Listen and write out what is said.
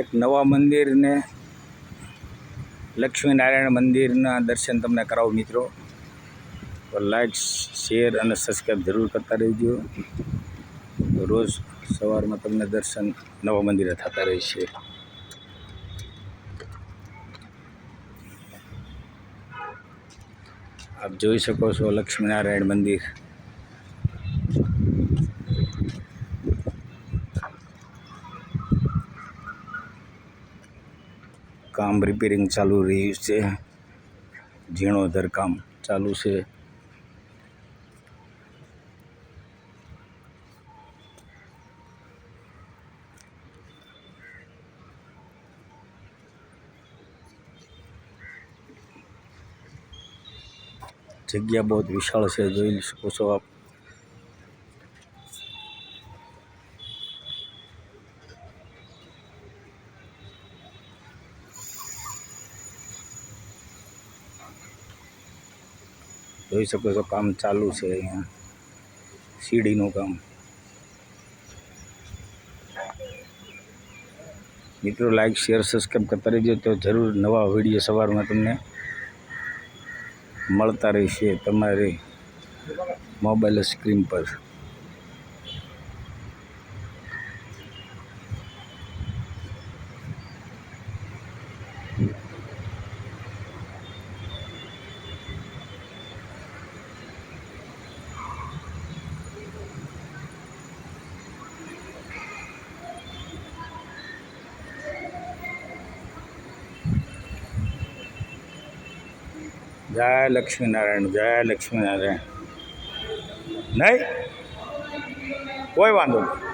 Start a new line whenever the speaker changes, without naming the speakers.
એક નવા મંદિરને લક્ષ્મીનારાયણ મંદિરના દર્શન તમને કરાવું મિત્રો. તો લાઈક શેર અને સબસ્ક્રાઈબ જરૂર કરતા રહેજો. રોજ સવારમાં તમને દર્શન નવા મંદિરે થતા રહેશે. આપ જોઈ શકો છો લક્ષ્મીનારાયણ મંદિર. કામ રિપેરિંગ ચાલુ રહ્યું છે. ઝીણોધર કામ ચાલુ છે. જગ્યા બહુ વિશાળ છે, જોઈ શકો છો આપ. જોઈ શકો છો કામ ચાલુ છે અહીંયા. સીડીનું કામ. મિત્રો લાઈક શેર સબસ્ક્રાઈબ કરતા રહેજો. તો જરૂર નવા વીડિયો સવારમાં તમને મળતા રહેશે તમારી મોબાઈલ સ્ક્રીન પર. જય લક્ષ્મીનારાયણ જય લક્ષ્મીનારાયણ. નહીં? કોઈ વાંધો નહીં.